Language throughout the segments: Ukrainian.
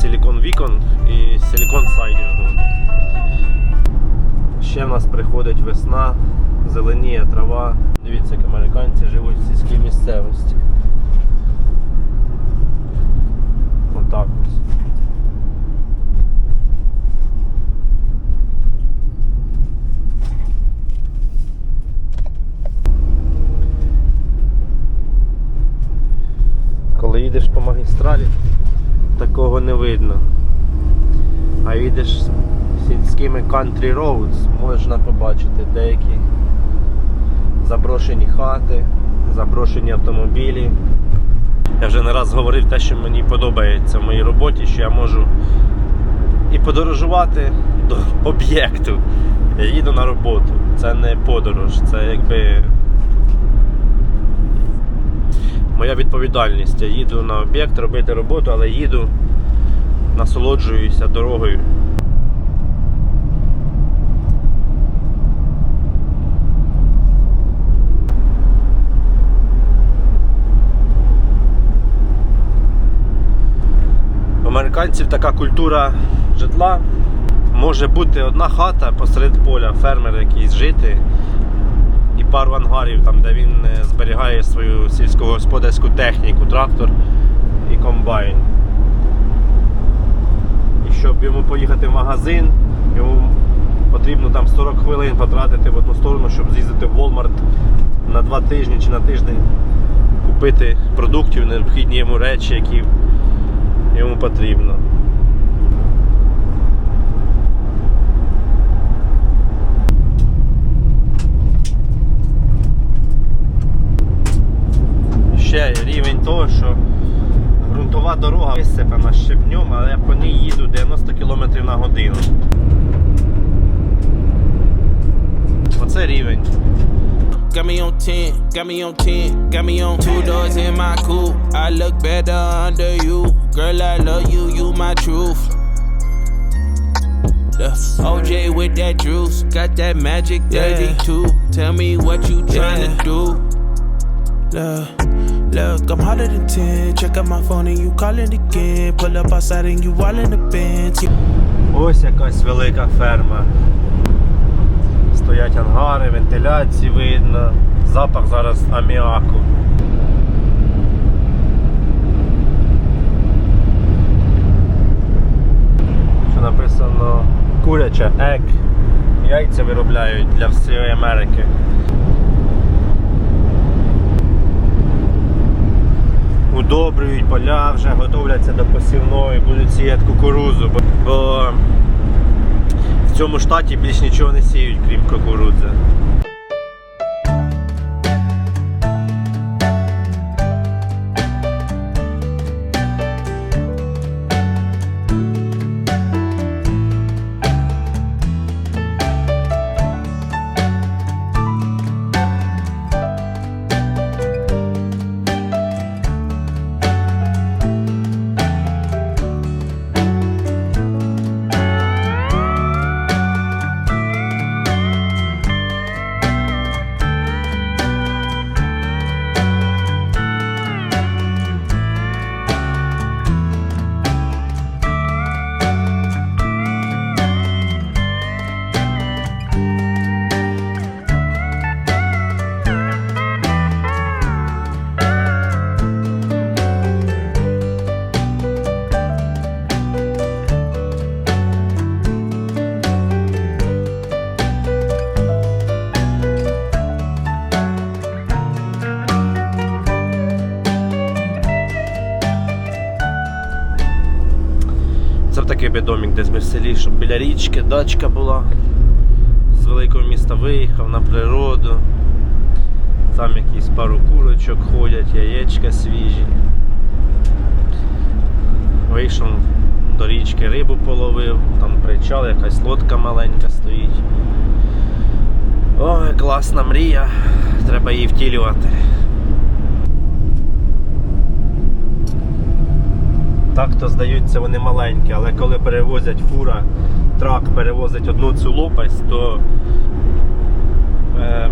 Потрібно вікон і силікон сайдінгу. Ще в нас приходить весна, зеленіє трава. Дивіться, як американці живуть в сільській місцевості. Отак ось. Коли їдеш по магістралі, такого не видно. А їдеш сільськими country roads, можна побачити деякі заброшені хати, заброшені автомобілі. Я вже не раз говорив те, що мені подобається в моїй роботі, що я можу і подорожувати до об'єкту. Я їду на роботу. Це не подорож, це якби моя відповідальність. Я їду на об'єкт робити роботу, але їду, насолоджуюся дорогою. Американців така культура житла. Може бути одна хата посеред поля, фермер якийсь жити, пару ангарів, там, де він е, зберігає свою сільськогосподарську техніку, трактор і комбайн. І щоб йому поїхати в магазин, йому потрібно там 40 хвилин потратити в одну сторону, щоб з'їздити в Walmart на два тижні чи на тиждень, купити продуктів, необхідні йому речі, які йому потрібно. Ще рівень того, що ґрунтова дорога висипана щебнем, але я по ній їду 90 км на годину. Оце рівень. Got me on 10, got me on 10, got me on two doors in my coupe. I look better under you. Girl, I love you, you my truth. The OJ with that juice, got that magic 32. Tell me what you tryna do. Look, Look, I'm hotter than 10. Check out my phone and you calling again. Pull up outside and you all in the bench. Ось якась велика ферма. Стоять ангари, вентиляції видно. Запах зараз аміаку. Що написано куряча, ек. Яйця виробляють для всієї Америки. Удобрюють поля, вже готовляться до посівної, будуть сіяти кукурузу, бо- бо в цьому штаті більш нічого не сіють, крім кукурудзи. Біля річки, дачка була. З великого міста виїхав на природу. Там якісь пару курочок ходять, яєчка свіжі. Вийшов до річки, рибу половив, там причал, якась лодка маленька стоїть. Ой, класна мрія. Треба її втілювати. Так то здаються вони маленькі, але коли перевозять фура, трак перевозить одну цю лопасть, то е,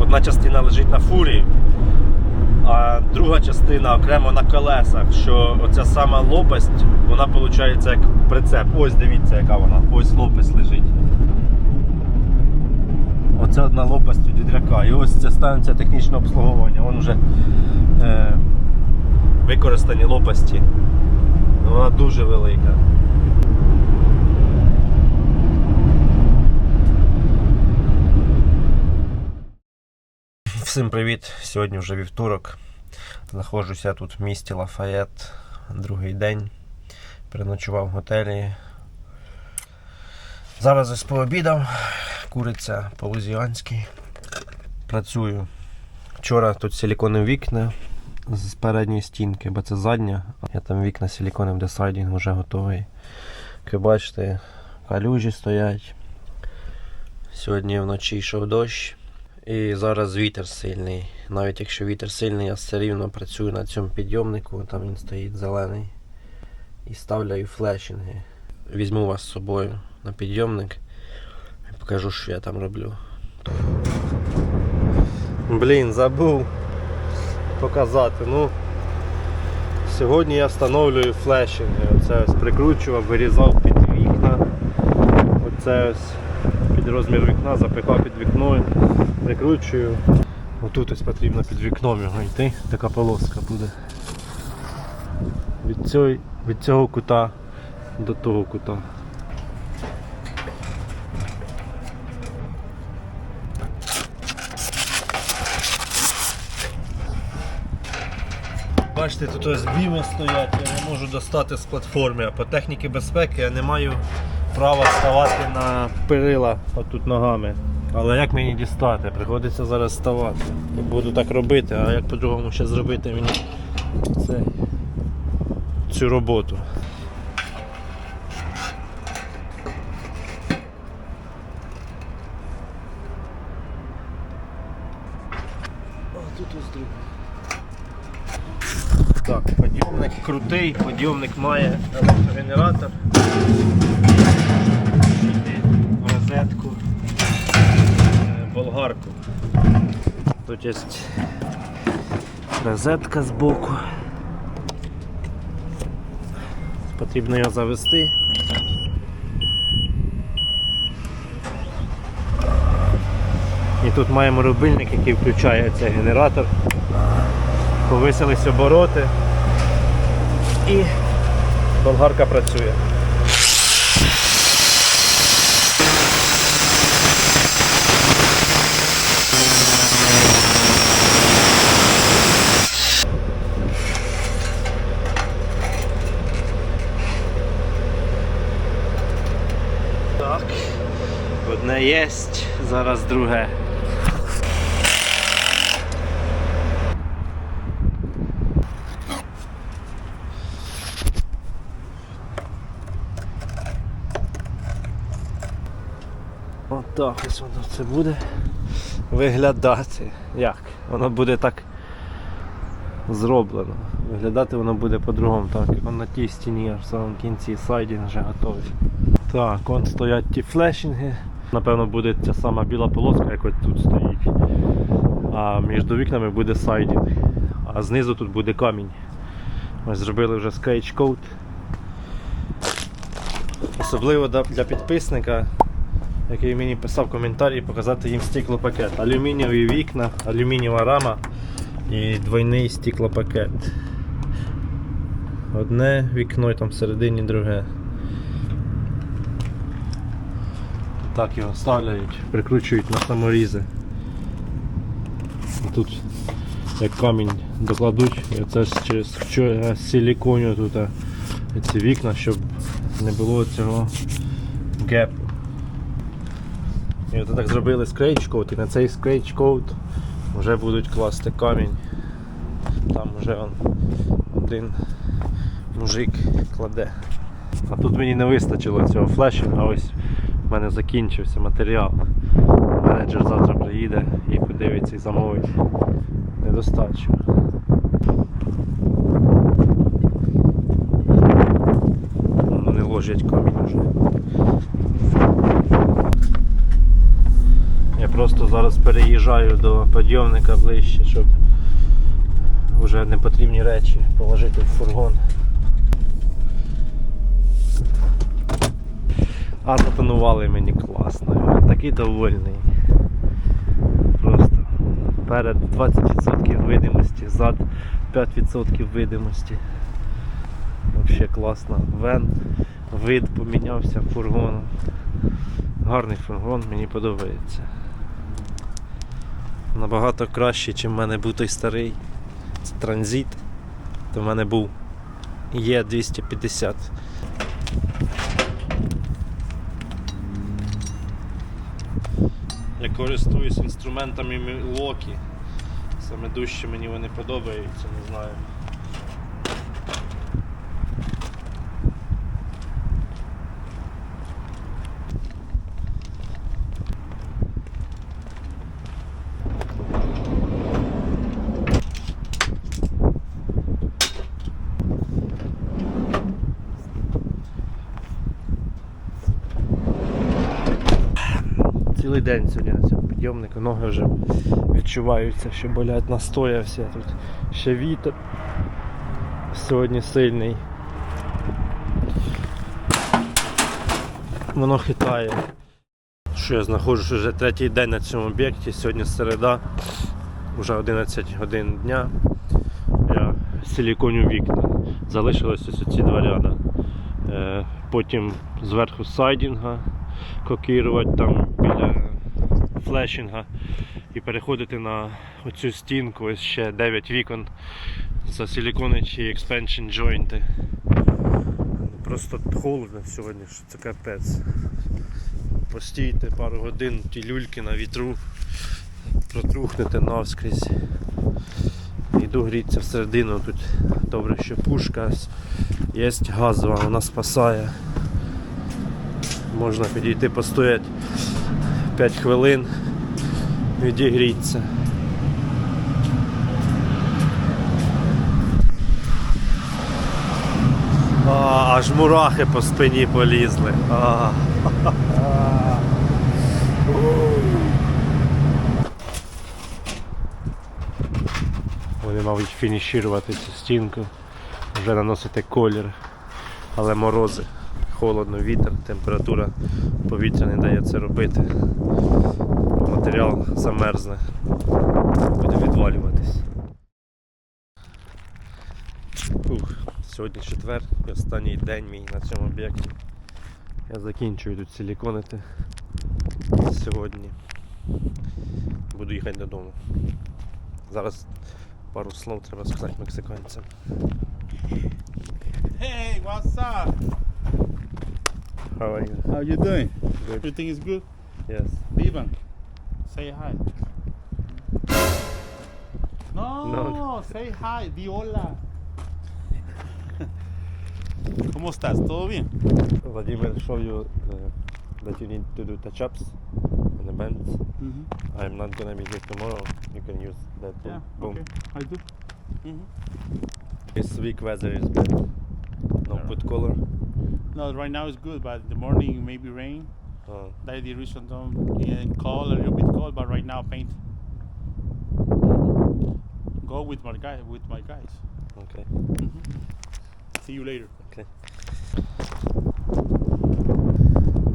одна частина лежить на фурі, А друга частина окремо на колесах, що оця сама лопасть, вона виходить як прицеп. Ось дивіться, яка вона. Ось лопасть лежить. Оце одна лопасть від відряка. І ось ця станція технічного обслуговування. Вон вже е, використані лопасті. Вона дуже велика. Всім привіт! Сьогодні вже вівторок. Знаходжуся тут в місті Лафayette, другий день. Переночував в готелі. Зараз ось пообідав. Куриця по-лузіанськи. Працюю. Вчора тут силіконові вікна з передньої стінки, бо це задня. Я там вікна силіконом, де сайдінг вже готовий. Як ви бачите, калюжі стоять. Сьогодні вночі йшов дощ. І зараз вітер сильний. Навіть якщо вітер сильний, я все рівно працюю на цьому підйомнику, там він стоїть зелений. І ставляю флешинги. Візьму вас з собою на підйомник і покажу, що я там роблю. Блін, забув показати. Ну, сьогодні я встановлюю флешинги. Оце ось прикручував, вирізав під вікна. Оце ось під розмір вікна, запихав під вікно, прикручую. Отут ось потрібно під вікном його йти, така полоска буде. Від цього, від цього кута до того кута. Бачите, тут ось біми стоять, я не можу достати з платформи, а по техніці безпеки я не маю права ставати на перила отут ногами. Але як мені дістати? Приходиться зараз ставати. І буду так робити, а як по-другому ще зробити мені це, цю роботу. Так, подйомник крутий, подйомник має електрогенератор, розетку, болгарку. Тут є розетка збоку. Потрібно його завести. І тут маємо рубильник, який включає цей генератор повисились обороти і болгарка працює. Так, єсть, зараз друге. Отак ось воно це буде виглядати. Як? Воно буде так зроблено. Виглядати воно буде по-другому. Так, як воно на тій стіні в самому кінці сайдінг вже готовий. Так, вон стоять ті флешинги. Напевно буде ця сама біла полоска, як от тут стоїть. А між вікнами буде сайдінг. А знизу тут буде камінь. Ось зробили вже скетч коут. Особливо для підписника який мені писав коментарі, показати їм стеклопакет. Алюмінієві вікна, алюмінієва рама і двойний стеклопакет. Одне вікно там всередині друге. Так його ставляють, прикручують на саморізи. Тут як камінь докладуть, і оце через силіконю тут ці вікна, щоб не було цього гепу. І от так зробили скрейчкоут, і на цей скрейчкоут вже будуть класти камінь. Там вже он один мужик кладе. А тут мені не вистачило цього флешинга, ось в мене закінчився матеріал. Менеджер завтра приїде і подивиться і замовить недостачу. Вони ложать камінь вже. Я просто зараз переїжджаю до підйомника ближче, щоб вже непотрібні речі положити в фургон. А запанували мені класно. Я такий довольний. Просто перед 20% видимості, зад 5% видимості. Взагалі класно. Вен, вид помінявся фургоном. Гарний фургон, мені подобається. Набагато краще, ніж в мене був той старий транзит. То в мене був є 250. Я користуюсь інструментами Milwaukee. Саме дужче мені вони подобаються, не знаю. Цілий день сьогодні на цьому підйомнику, ноги вже відчуваються, що болять, настоявся тут. Ще вітер сьогодні сильний. Воно хитає. Що я знаходжусь вже третій день на цьому об'єкті, сьогодні середа, вже 11 годин дня. Я силіконю вікна. Залишилось ось ці два ряда. Е, Потім зверху сайдінга кокірувати там біля флешинга і переходити на оцю стінку, ось ще 9 вікон засиліконичі expansion joinти. Просто холодно сьогодні, що це капець. Постійте пару годин ті люльки на вітру, протрухнете навскрізь. Йду грітися всередину, тут добре, що пушка є газова, вона спасає. Можна підійти постояти 5 хвилин, відігріться. А, аж мурахи по спині полізли. А. Вони, мабуть, фінішувати цю стінку, вже наносити колір, але морози холодно, вітер, температура повітря не дає це робити. Матеріал замерзне, буде відвалюватись. Фух, сьогодні четвер і останній день мій на цьому об'єкті. Я закінчую тут силіконити сьогодні. Буду їхати додому. Зараз пару слов треба сказати мексиканцям. Hey, what's up? How are you? How you doing? Good. Everything is good? Yes. Vivan, say hi. No, No. say hi, di hola. ¿Cómo estás? ¿Todo bien? Vladimir show you uh, that you need to do touch-ups on the bands. Mhm. I'm not gonna be here tomorrow. You can use that Yeah, boom. okay, I do. Mhm. This week weather is good. No put color. No, right now it's good, but in the morning maybe rain. Uh, That's the reason don't yeah, cold, a little bit cold, but right now paint. Go with my guy, with my guys. okay. See you later. Okay.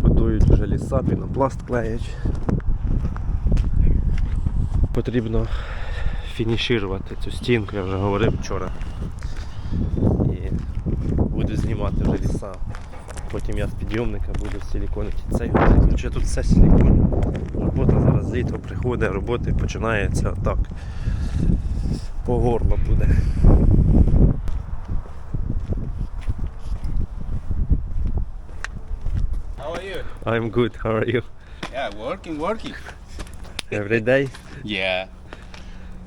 Будують вже ліса, пінопласт клеять. Потрібно фінішувати цю стінку, я вже говорив вчора. Знімати вже ліса. Потім я з підйомника буду силіконити цей. Короче, тут все силікон. Робота зараз літо приходить, роботи починається отак. По горло буде. How are you? I'm good, how are you? Yeah, working, working. Every day? Yeah.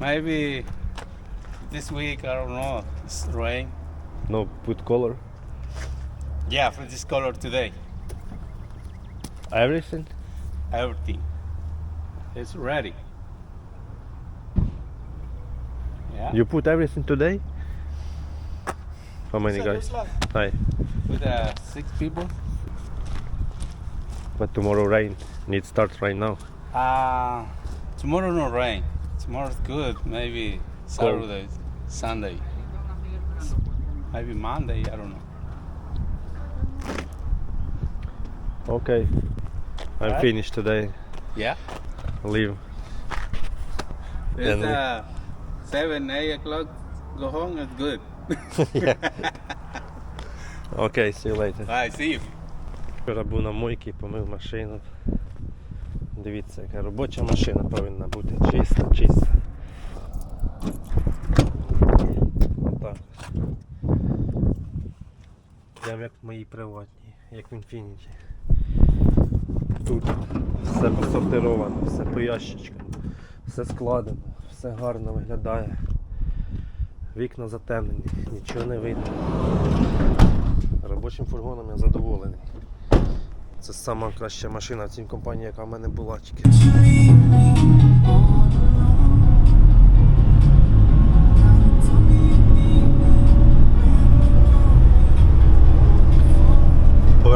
Maybe this week, I don't know, it's rain. No put color? Yeah, for this color today. Everything? Everything. It's ready. Yeah. You put everything today? How many guys? Hi. With uh, six people. But tomorrow rain. Need start right now. Uh, tomorrow no rain. Tomorrow's good. Maybe. Saturday. Sunday. Maybe Monday, I don't know. Okay. I'm Right. finished today. Yeah. Leave. It's And- uh, 7, 8 o'clock, go home, it's good. Okay, see you later. Bye, see you. Вчора був на мойці, помив машину. Дивіться, яка робоча машина повинна бути чиста, чиста. Отак. Прям як в моїй приватній, як в Infinity. Тут все посортировано, все по ящичкам, все складено, все гарно виглядає. Вікна затемнені, нічого не видно. Робочим фургоном я задоволений. Це найкраща машина в цій компанії, яка в мене була тільки.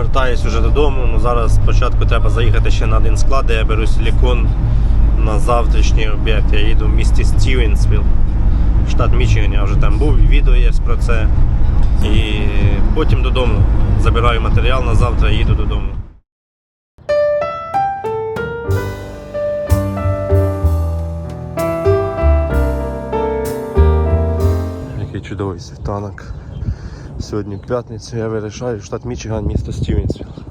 Повертаюсь уже додому, ну зараз спочатку треба заїхати ще на один склад, де я беру силікон на завтрашній об'єкт. Я їду в місті Стівенсвілл, штат Мічиган, я вже там був, відео є про це. І потім додому. Забираю матеріал на завтра і їду додому. Який чудовий світанок. Сьогодні п'ятниця я вирішаю штат Мічиган, місто Стівенсвілл.